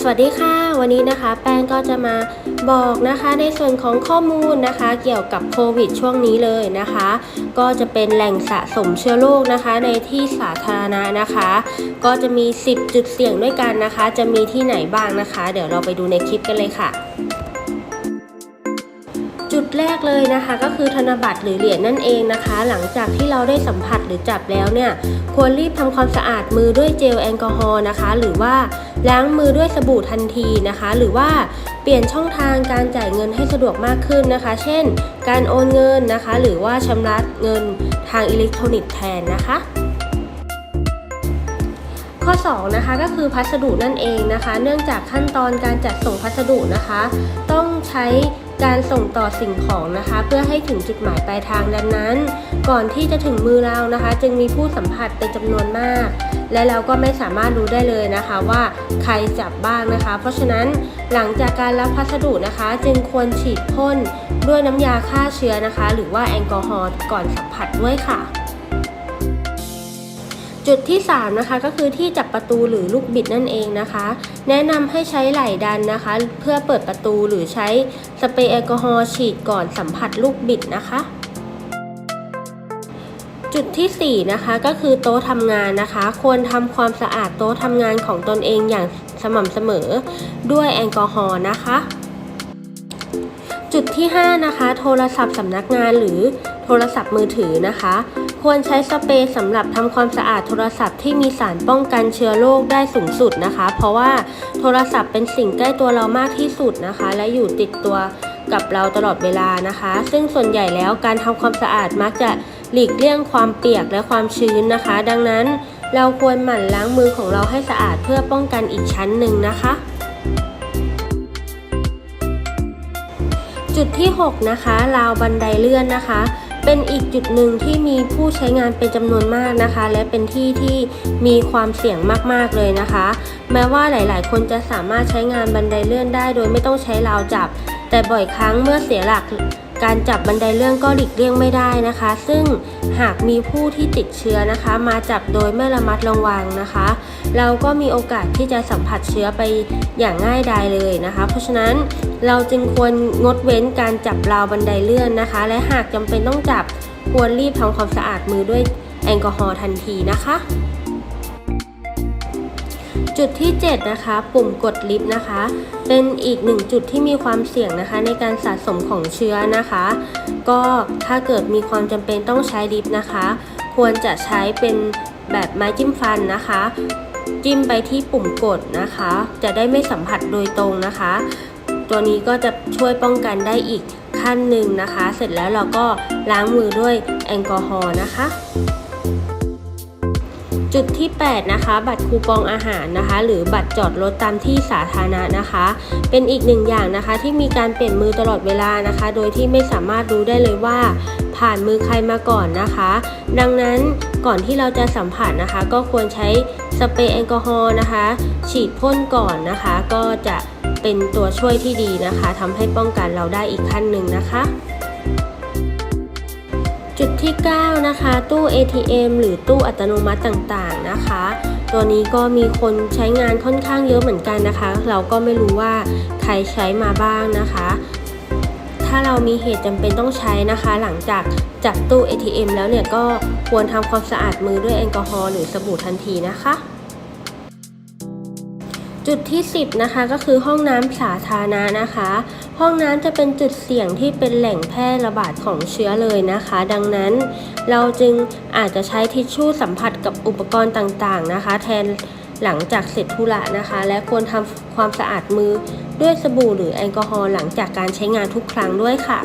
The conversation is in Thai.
สวัสดีค่ะ วันนี้นะคะ แป้งก็จะมาบอกนะคะในส่วนของข้อมูลนะคะ เกี่ยวกับโควิดช่วงนี้เลยนะคะ ก็จะเป็นแหล่งสะสมเชื้อโรคนะคะ ในที่สาธารณะนะคะ ก็จะมี 10 จุดเสี่ยงด้วยกันนะคะ จะมีที่ไหนบ้างนะคะ เดี๋ยวเราไปดูในคลิปกันเลยค่ะ จุดแรกเลยนะคะก็คือธนบัตรหรือเหรียญนั่นเองนะคะ หลังจากที่เราได้สัมผัสหรือจับแล้วเนี่ยควรรีบทำความสะอาดมือด้วยเจลแอลกอฮอล์นะคะ หรือว่าล้างมือด้วยสบู่ทันทีนะคะ หรือว่าเปลี่ยนช่องทางการจ่ายเงินให้สะดวกมากขึ้นนะคะ เช่น การโอนเงินนะคะ หรือว่าชำระเงินทางอิเล็กทรอนิกส์แทนนะคะข้อ2นะคะก็คือพัสดุนั่นเองนะคะ เนื่องจากขั้นตอนการจัดส่งพัสดุนะคะ ต้องใช้ การส่งต่อสิ่งของนะคะ เพื่อให้ถึงจุดหมายปลายทางดังนั้น ก่อนที่จะถึงมือเรานะคะ จึงมีผู้สัมผัสเป็นจำนวนมาก และเราก็ไม่สามารถรู้ได้เลยนะคะว่าใครจับบ้างนะคะ เพราะฉะนั้นหลังจากการรับพัสดุนะคะ จึงควรฉีดพ่นด้วยน้ำยาฆ่าเชื้อนะคะ หรือว่าแอลกอฮอล์ก่อนสัมผัสด้วยค่ะ จุดที่ 3 นะคะก็คือที่จับประตูหรือลูกบิดนั่นเองนะคะ แนะนำให้ใช้ไหล่ดันนะคะ เพื่อเปิดประตูหรือใช้สเปรย์แอลกอฮอล์ฉีดก่อนสัมผัสลูกบิดนะคะจุดที่ 4 นะคะก็คือโต๊ะทำงานนะคะ ควรทำความสะอาดโต๊ะทำงานของตนเองอย่างสม่ำเสมอด้วยแอลกอฮอล์นะคะ จุดที่ 5 นะคะ โทรศัพท์สำนักงานหรือโทรศัพท์มือถือนะคะ ควรใช้สเปรย์สำหรับทำความสะอาดโทรศัพท์ที่มีสารป้องกันเชื้อโรคได้สูงสุดนะคะ เพราะว่าโทรศัพท์เป็นสิ่งใกล้ตัวเรามากที่สุดนะคะ และอยู่ติดตัวกับเราตลอดเวลานะคะ ซึ่งส่วนใหญ่แล้วการทำความสะอาดมักจะหลีกเลี่ยงความเปียกและความชื้นนะคะ ดังนั้นเราควรหมั่นล้างมือของเราให้สะอาดเพื่อป้องกันอีกชั้นหนึ่งนะคะ จุดที่ 6 นะคะราวบันไดเลื่อนนะคะ เป็นอีกจุดหนึ่งที่มีผู้ใช้งานเป็นจำนวนมากนะคะ และเป็นที่ที่มีความเสี่ยงมากๆเลยนะคะ แม้ว่าหลาย ๆ คนจะสามารถใช้งานบันไดเลื่อนได้ โดยไม่ต้องใช้ราวจับ แต่บ่อยครั้งเมื่อเสียหลักการจับบันไดเลื่อนก็หลีกเลี่ยงไม่ได้นะคะ ซึ่งหากมีผู้ที่ติดเชื้อนะคะ มาจับโดยไม่ระมัดระวังนะคะ เราก็มีโอกาสที่จะสัมผัสเชื้อไปอย่างง่ายดายเลยนะคะ เพราะฉะนั้นเราจึงควรงดเว้นการจับราวบันไดเลื่อนนะคะ และหากจำเป็นต้องจับควรรีบทำความสะอาดมือด้วยแอลกอฮอล์ทันทีนะคะจุดที่ 7 นะคะ ปุ่มกดลิฟต์นะคะ เป็นอีกหนึ่งจุดที่มีความเสี่ยงนะคะ ในการสะสมของเชื้อนะคะ ก็ถ้าเกิดมีความจำเป็นต้องใช้ลิฟต์นะคะ ควรจะใช้เป็นแบบไม้จิ้มฟันนะคะ จิ้มไปที่ปุ่มกดนะคะ จะได้ไม่สัมผัสโดยตรงนะคะ ตัวนี้ก็จะช่วยป้องกันได้อีกขั้นหนึ่งนะคะ เสร็จแล้วเราก็ล้างมือด้วยแอลกอฮอล์นะคะจุดที่ 8 นะคะ บัตรคูปองอาหารนะคะ หรือบัตรจอดรถตามที่สาธารณะนะคะ เป็นอีกหนึ่งอย่างนะคะ ที่มีการเปลี่ยนมือตลอดเวลานะคะ โดยที่ไม่สามารถรู้ได้เลยว่า ผ่านมือใครมาก่อนนะคะ ดังนั้น ก่อนที่เราจะสัมผัสนะคะ ก็ควรใช้สเปรย์แอลกอฮอล์นะคะ ฉีดพ่นก่อนนะคะ ก็จะเป็นตัวช่วยที่ดีนะคะทำให้ป้องกันเราได้อีกขั้นหนึ่งนะคะจุดที่ 9 นะคะ ตู้ ATM หรือตู้อัตโนมัติต่างๆนะคะ ตัวนี้ก็มีคนใช้งานค่อนข้างเยอะเหมือนกันนะคะ เราก็ไม่รู้ว่าใครใช้มาบ้างนะคะาเรามีเหตุจำเป็นต้องใช้นะคะ หลังจากจับตู้ ATM แล้วเนี่ยก็ควรทำความสะอาดมือด้วยแอลกอฮอล์หรือสบู่ทันทีนะคะ จุดที่ 10 นะคะก็คือห้องน้ำสาธารณะนะคะ ห้องน้ำจะเป็นจุดเสี่ยงที่เป็นแหล่งแพร่ระบาดของเชื้อเลยนะคะ ดังนั้นเราจึงอาจจะใช้ทิชชู่สัมผัสกับอุปกรณ์ต่างๆนะคะ แทนหลังจากเสร็จธุระนะคะ และควรทำความสะอาดมือ ด้วยสบู่หรือแอลกอฮอล์หลังจากการใช้งานทุกครั้งด้วยค่ะ